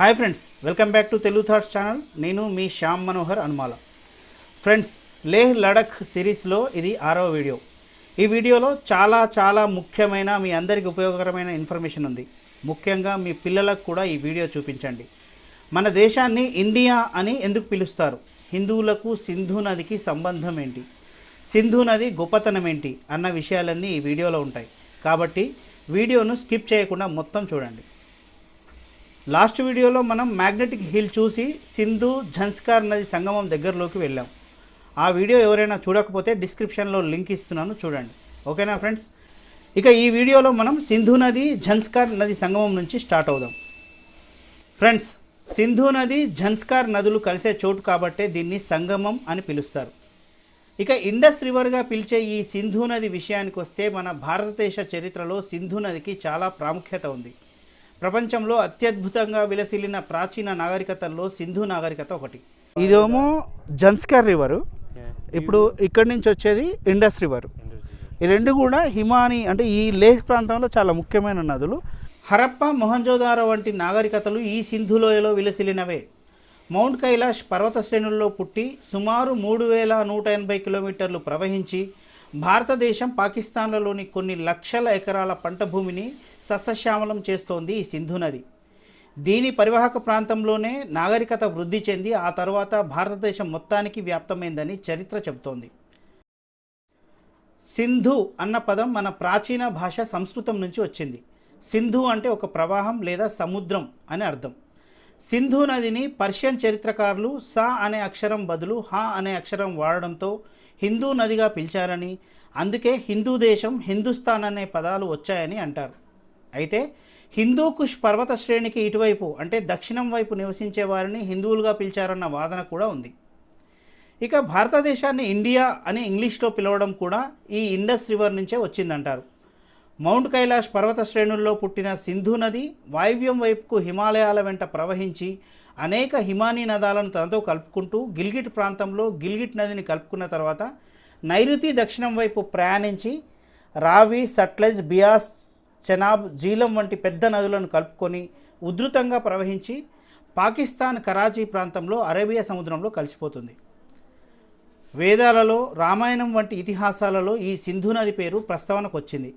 Hi friends welcome back to Telugu thoughts channel. నేను మీ Shyam Manohar Anumala. Friends Leh Ladakh సిరీస్లో ఇది ఆరవ వీడియో. ఈ వీడియోలో చాలా చాలా ముఖ్యమైన మీ అందరికీ ఉపయోగకరమైన ఇన్ఫర్మేషన్ ఉంది. ముఖ్యంగా మీ పిల్లలకు కూడా ఈ వీడియో చూపించండి. మన దేశాన్ని ఇండియా అని ఎందుకు పిలుస్తారు? హిందువులకు సింధు నదికి సంబంధం ఏంటి? సింధు నది గొప్పతనం ఏంటి? అన్న విషయాలన్నీ ఈ వీడియోలో ఉంటాయి. కాబట్టి వీడియోను స్కిప్ చేయకుండా మొత్తం చూడండి. లాస్ట్ వీడియోలో మనం మ్యాగ్నెటిక్ హిల్ చూసి సింధు ఝన్స్కార్ నది సంగమం దగ్గరలోకి వెళ్ళాం. ఆ వీడియో ఎవరైనా చూడకపోతే డిస్క్రిప్షన్లో లింక్ ఇస్తున్నాను చూడండి. ఓకేనా ఫ్రెండ్స్? ఇక ఈ వీడియోలో మనం సింధు నది ఝన్స్కార్ నది సంగమం నుంచి స్టార్ట్ అవుదాం. ఫ్రెండ్స్ సింధు నది ఝన్స్కార్ నదులు కలిసే చోటు కాబట్టే దీన్ని సంగమం అని పిలుస్తారు. ఇక ఇండస్ రివర్గా పిలిచే ఈ సింధు నది విషయానికి వస్తే మన భారతదేశ చరిత్రలో సింధు నదికి చాలా ప్రాముఖ్యత ఉంది. ప్రపంచంలో అత్యద్భుతంగా విలసిల్లిన ప్రాచీన నాగరికతల్లో సింధు నాగరికత ఒకటి. ఇదేమో జన్స్కర్ రివరు. ఇప్పుడు ఇక్కడి నుంచి వచ్చేది ఇండస్ రివర్. ఈ రెండు కూడా హిమాని అంటే ఈ లేహ్ ప్రాంతంలో చాలా ముఖ్యమైన నదులు. హరప్ప మొహంజోదారో వంటి నాగరికతలు ఈ సింధు లోయలో విలసిల్లినవే. మౌంట్ కైలాష్ పర్వత శ్రేణుల్లో పుట్టి సుమారు మూడు వేల నూట ఎనభై కిలోమీటర్లు ప్రవహించి భారతదేశం పాకిస్తాన్లలోని కొన్ని లక్షల ఎకరాల పంట భూమిని సస్యశ్యామలం చేస్తోంది ఈ సింధు నది. దీని పరివాహక ప్రాంతంలోనే నాగరికత వృద్ధి చెంది ఆ తర్వాత భారతదేశం మొత్తానికి వ్యాప్తమైందని చరిత్ర చెబుతోంది. సింధు అన్న పదం మన ప్రాచీన భాష సంస్కృతం నుంచి వచ్చింది. సింధు అంటే ఒక ప్రవాహం లేదా సముద్రం అని అర్థం. సింధు నదిని పర్షియన్ చరిత్రకారులు సా అనే అక్షరం బదులు హా అనే అక్షరం వాడడంతో హిందూ నదిగా పిలిచారని అందుకే హిందూ దేశం హిందుస్థాన్ అనే పదాలు వచ్చాయని అంటారు. అయితే హిందూ కుష్ పర్వత శ్రేణికి ఇటువైపు అంటే దక్షిణం వైపు నివసించే వారిని హిందువులుగా పిలిచారన్న వాదన కూడా ఉంది. ఇక భారతదేశాన్ని ఇండియా అని ఇంగ్లీష్లో పిలవడం కూడా ఈ ఇండస్ రివర్ నుంచే వచ్చిందంటారు. మౌంట్ కైలాష్ పర్వత శ్రేణుల్లో పుట్టిన సింధు నది వాయువ్యం వైపుకు హిమాలయాల వెంట ప్రవహించి అనేక హిమానీ నదాలను తనతో కలుపుకుంటూ గిల్గిట్ ప్రాంతంలో గిల్గిట్ నదిని కలుపుకున్న తర్వాత నైరుతి దక్షిణం వైపు ప్రయాణించి రావి సట్లెజ్ బియాస్ చెనాబ్ జీలం వంటి పెద్ద నదులను కలుపుకొని ఉధృతంగా ప్రవహించి పాకిస్తాన్ కరాచీ ప్రాంతంలో అరేబియా సముద్రంలో కలిసిపోతుంది. వేదాలలో రామాయణం వంటి ఇతిహాసాలలో ఈ సింధు నది పేరు ప్రస్తావనకు వచ్చింది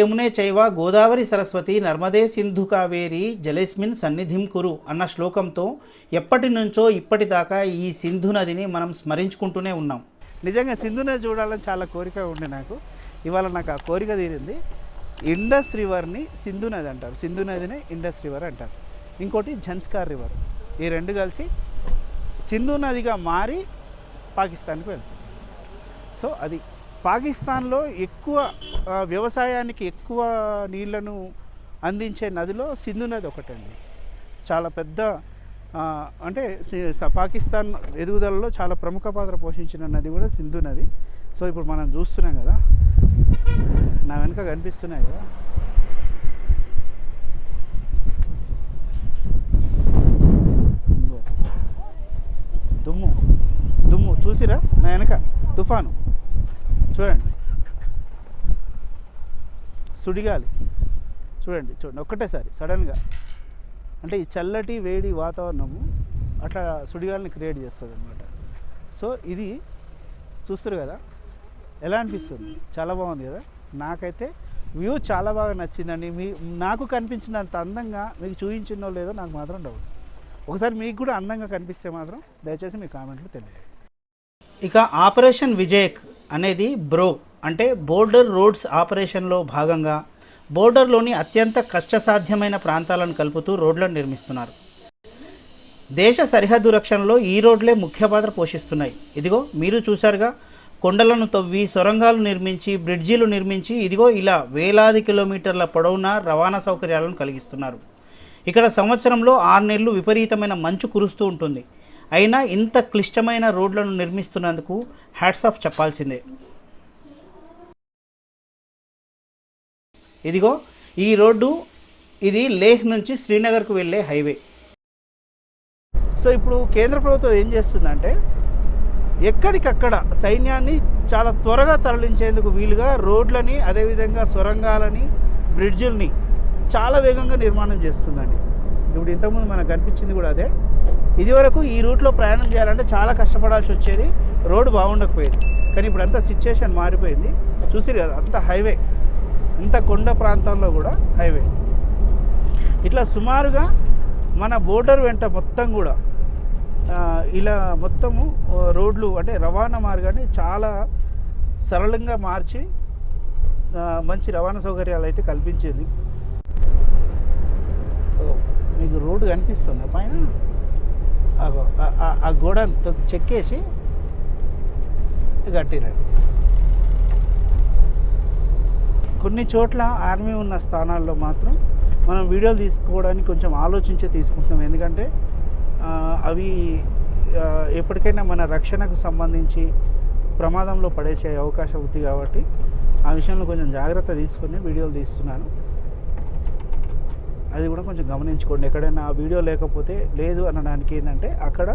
యమునే చైవ గోదావరి సరస్వతి నర్మదే సింధు కావేరి జలేస్మిన్ సన్నిధిం కురు అన్న శ్లోకంతో ఎప్పటి నుంచో ఇప్పటిదాకా ఈ సింధు నదిని మనం స్మరించుకుంటూనే ఉన్నాం. నిజంగా సింధు నది చూడాలని చాలా కోరిక ఉండే నాకు. ఇవాళ నాకు ఆ కోరిక తీరింది. ఇండస్ రివర్ని సింధు నది అంటారు. సింధు నదిని ఇండస్ రివర్ అంటారు. ఇంకోటి ఝన్స్కార్ రివర్. ఈ రెండు కలిసి సింధు నదిగా మారి పాకిస్తాన్కి వెళ్తుంది. సో అది పాకిస్తాన్లో ఎక్కువ వ్యవసాయానికి ఎక్కువ నీళ్ళను అందించే నదిలో సింధు నది ఒకటండి. చాలా పెద్ద అంటే పాకిస్తాన్ ఎదుగుదలలో చాలా ప్రముఖ పాత్ర పోషించిన నది కూడా సింధు నది. సో ఇప్పుడు మనం చూస్తున్నాం కదా నా వెనుక కనిపిస్తున్నాయి కదా. దుమ్ము. దుమ్ము. చూసిరా? నా వెనక. తుఫాను. చూడండి. సుడిగాలి. చూడండి. చూడండి. ఒక్కటేసారి సడన్గా. అంటే ఈ చల్లటి వేడి వాతావరణము అట్లా సుడిగాలని క్రియేట్ చేస్తుంది అనమాట సో ఇది చూస్తారు కదా? ఎలా అనిపిస్తుంది? చాలా బాగుంది కదా? నాకైతే వ్యూ చాలా బాగా నచ్చిందండి. మీ నాకు కనిపించినంత అందంగా మీకు చూపించిందో లేదో నాకు మాత్రం డౌట్. ఒకసారి మీకు కూడా అందంగా కనిపిస్తే మాత్రం దయచేసి మీ కామెంట్లు తెలియదు ఇక ఆపరేషన్ విజయక్ అనేది బ్రో అంటే బోర్డర్ రోడ్స్ ఆపరేషన్లో భాగంగా బోర్డర్లోని అత్యంత కష్టసాధ్యమైన ప్రాంతాలను కలుపుతూ రోడ్లను నిర్మిస్తున్నారు. దేశ సరిహద్దు రక్షణలో ఈ రోడ్లే ముఖ్య పాత్ర పోషిస్తున్నాయి. ఇదిగో మీరు చూశారుగా కొండలను తవ్వి సొరంగాలు నిర్మించి బ్రిడ్జీలు నిర్మించి ఇదిగో ఇలా వేలాది కిలోమీటర్ల పొడవున రవాణా సౌకర్యాలను కలిగిస్తున్నారు. ఇక్కడ సంవత్సరంలో ఆరు నెలలు విపరీతమైన మంచు కురుస్తూ ఉంటుంది. అయినా ఇంత క్లిష్టమైన రోడ్లను నిర్మిస్తున్నందుకు హ్యాట్స్ ఆఫ్ చెప్పాల్సిందే. ఇదిగో ఈ రోడ్డు ఇది లేహ్ నుంచి శ్రీనగర్కు వెళ్ళే హైవే. సో ఇప్పుడు కేంద్ర ప్రభుత్వం ఏం చేస్తుందంటే ఎక్కడికక్కడ సైన్యాన్ని చాలా త్వరగా తరలించేందుకు వీలుగా రోడ్లని అదేవిధంగా సొరంగాలని బ్రిడ్జిల్ని చాలా వేగంగా నిర్మాణం చేస్తుందండి. ఇప్పుడు ఇంతకుముందు మనకు కనిపించింది కూడా అదే. ఇదివరకు ఈ రూట్లో ప్రయాణం చేయాలంటే చాలా కష్టపడాల్సి వచ్చేది రోడ్డు బాగుండకపోయేది. కానీ ఇప్పుడు అంతా సిచ్యుయేషన్ మారిపోయింది. చూసిరు కదా అంత హైవే. ఇంత కొండ ప్రాంతంలో కూడా హైవే. ఇట్లా సుమారుగా మన బోర్డర్ వెంట మొత్తం కూడా ఇలా మొత్తము రోడ్లు అంటే రవాణా మార్గాన్ని చాలా సరళంగా మార్చి మంచి రవాణా సౌకర్యాలు అయితే కల్పించింది. ఓ, మీకు రోడ్డు కనిపిస్తుంది పైన? ఆ- ఆ- గోడ చెక్కేసి కట్టినాడు కొన్ని చోట్ల ఆర్మీ ఉన్న స్థానాల్లో మాత్రం మనం వీడియోలు తీసుకోవడానికి కొంచెం ఆలోచించే తీసుకుంటున్నాం. ఎందుకంటే అవి ఎప్పటికైనా మన రక్షణకు సంబంధించి ప్రమాదంలో పడేసే అవకాశం ఉంది కాబట్టి ఆ విషయంలో కొంచెం జాగ్రత్త తీసుకుని వీడియోలు తీస్తున్నాను. అది కూడా కొంచెం గమనించుకోండి. ఎక్కడైనా వీడియో లేకపోతే లేదు అనడానికి ఏంటంటే అక్కడ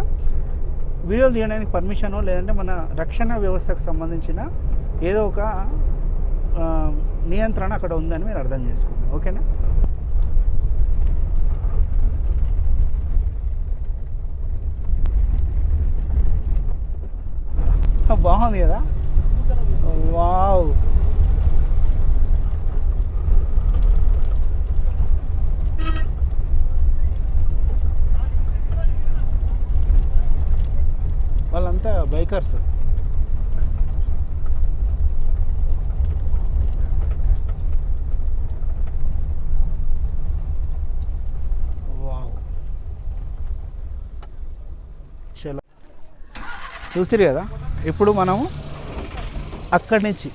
వీడియోలు తీయడానికి పర్మిషన్ లేదంటే మన రక్షణ వ్యవస్థకు సంబంధించిన ఏదో ఒక నియంత్రణ అక్కడ ఉందని మీరు అర్థం చేసుకోండి ఓకేనా? బాగుంది కదా? వావ్. వాళ్ళంతా బైకర్స్ వావ్ చలో చూసిరు కదా? ఇప్పుడు మనము అక్కడి నుంచి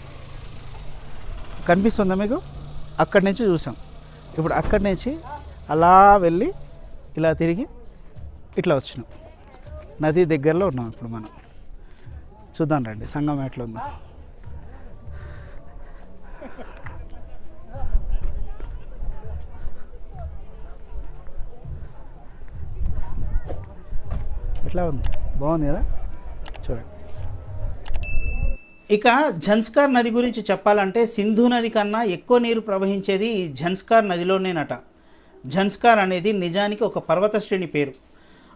కనిపిస్తుందా మీకు? అక్కడి నుంచి చూసాం. ఇప్పుడు అక్కడి నుంచి అలా వెళ్ళి ఇలా తిరిగి ఇట్లా వచ్చినాం. నది దగ్గరలో ఉన్నాం ఇప్పుడు మనం. చూద్దాం రండి సంగం ఎట్లా ఉందా. ఎట్లా ఉంది? బాగుంది కదా? చూడండి. ఇక ఝన్స్కార్ నది గురించి చెప్పాలంటే సింధు నది కన్నా ఎక్కువ నీరు ప్రవహించేది ఈ ఝన్స్కార్ నదిలోనేనట. ఝన్స్కార్ అనేది నిజానికి ఒక పర్వత శ్రేణి పేరు.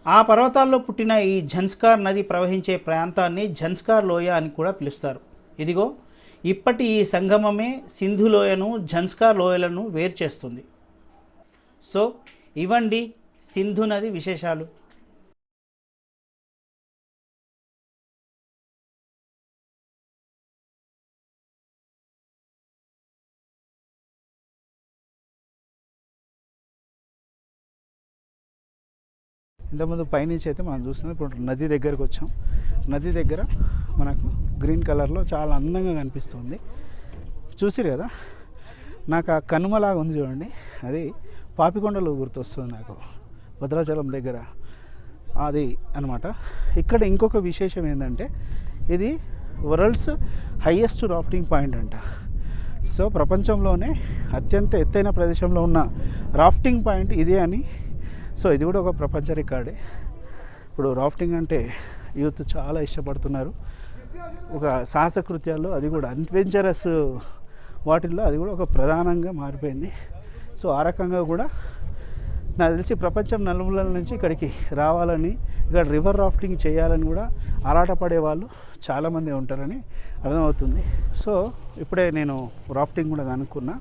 ఆ పర్వతాల్లో పుట్టిన ఈ ఝన్స్కార్ నది ప్రవహించే ప్రాంతాన్ని ఝన్స్కార్ లోయ అని కూడా పిలుస్తారు. ఇదిగో ఇప్పటి ఈ సంగమమే సింధు లోయను ఝన్స్కార్ లోయలను వేరు చేస్తుంది. సో ఇవండి సింధు నది విశేషాలు. ఇంతకుముందు పైనుంచి అయితే మనం చూస్తున్నాం ఇప్పుడు నది దగ్గరకు వచ్చాం. నది దగ్గర మనకు గ్రీన్ కలర్లో చాలా అందంగా కనిపిస్తుంది. చూసిరు కదా? నాకు ఆ కనుమలాగా ఉంది చూడండి. అది పాపికొండలు గుర్తొస్తుంది నాకు. భద్రాచలం దగ్గర. అది అనమాట ఇక్కడ ఇంకొక విశేషం ఏంటంటే ఇది వరల్డ్స్ హయ్యెస్ట్ రాఫ్టింగ్ పాయింట్ అంట. సో ప్రపంచంలోనే అత్యంత ఎత్తైన ప్రదేశంలో ఉన్న రాఫ్టింగ్ పాయింట్ ఇదే అని సో ఇది కూడా ఒక ప్రపంచ రికార్డే. ఇప్పుడు రాఫ్టింగ్ అంటే యూత్ చాలా ఇష్టపడుతున్నారు. ఒక సాహస కృత్యాల్లో అది కూడా అడ్వెంచరస్ వాటిల్లో అది కూడా ఒక ప్రధానంగా మారిపోయింది. సో ఆ రకంగా కూడా నాకు తెలిసి ప్రపంచం నలుమూలల నుంచి ఇక్కడికి రావాలని ఇక్కడ రివర్ రాఫ్టింగ్ చేయాలని కూడా ఆరాటపడే వాళ్ళు చాలామంది ఉంటారని అర్థమవుతుంది. సో ఇప్పుడే నేను రాఫ్టింగ్ కూడా కనుక్కున్నా.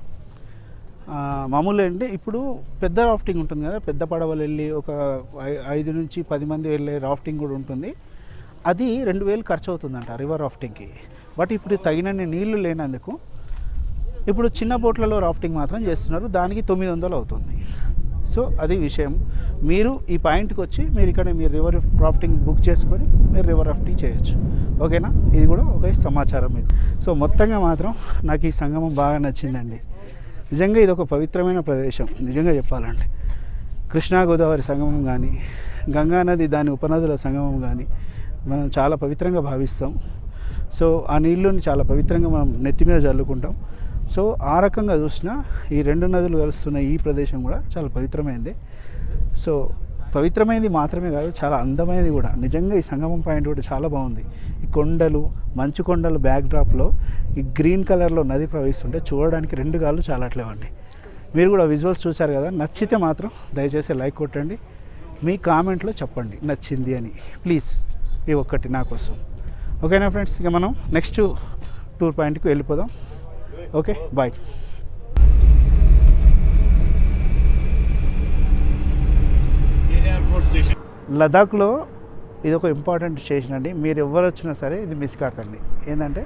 మామూలు అంటే ఇప్పుడు పెద్ద రాఫ్టింగ్ ఉంటుంది కదా పెద్ద పడవలు వెళ్ళి ఒక ఐదు నుంచి పది మంది వెళ్ళే రాఫ్టింగ్ కూడా ఉంటుంది. అది రెండు వేలు ఖర్చు అవుతుందంట రివర్ రాఫ్టింగ్కి బట్ ఇప్పుడు తగినన్ని నీళ్ళు లేనందుకు ఇప్పుడు చిన్న బోట్లలో రాఫ్టింగ్ మాత్రం చేస్తున్నారు. దానికి తొమ్మిది వందలు అవుతుంది. సో అది విషయం. మీరు ఈ పాయింట్కి వచ్చి మీరు ఇక్కడ మీరు రివర్ రాఫ్టింగ్ బుక్ చేసుకొని మీరు రివర్ రాఫ్టింగ్ చేయొచ్చు. ఓకేనా? ఇది కూడా ఒక సమాచారం మీకు. సో మొత్తంగా మాత్రం నాకు ఈ సంగమం బాగా నచ్చిందండి. నిజంగా ఇది ఒక పవిత్రమైన ప్రదేశం నిజంగా చెప్పాలంటే. కృష్ణా గోదావరి సంగమం కానీ గంగా నది దాని ఉపనదుల సంగమం కానీ మనం చాలా పవిత్రంగా భావిస్తాం. సో ఆ నీళ్ళని చాలా పవిత్రంగా మనం నెత్తి మీద చల్లుకుంటాం సో ఆ రకంగా చూసినా ఈ రెండు నదులు కలుస్తున్న ఈ ప్రదేశం కూడా చాలా పవిత్రమైంది. సో పవిత్రమైనది మాత్రమే కాదు చాలా అందమైనది కూడా. నిజంగా ఈ సంగమం పాయింట్ కూడా చాలా బాగుంది. ఈ కొండలు మంచు కొండలు బ్యాక్ డ్రాప్లో ఈ గ్రీన్ కలర్లో నది ప్రవహిస్తుంటే చూడడానికి రెండు కాళ్ళు చాలా అట్లేవండి. మీరు కూడా విజువల్స్ చూశారు కదా నచ్చితే మాత్రం దయచేసి లైక్ కొట్టండి. మీ కామెంట్లో చెప్పండి నచ్చింది అని. ప్లీజ్ ఈ ఒక్కటి నా కోసం. ఓకేనా ఫ్రెండ్స్ ఇక మనం నెక్స్ట్ టూర్ పాయింట్కి వెళ్ళిపోదాం. ఓకే బాయ్ లదాఖ్లో ఇది ఒక ఇంపార్టెంట్ స్టేషన్ అండి. మీరు ఎవరు వచ్చినా సరే ఇది మిస్ కాకండి. ఏంటంటే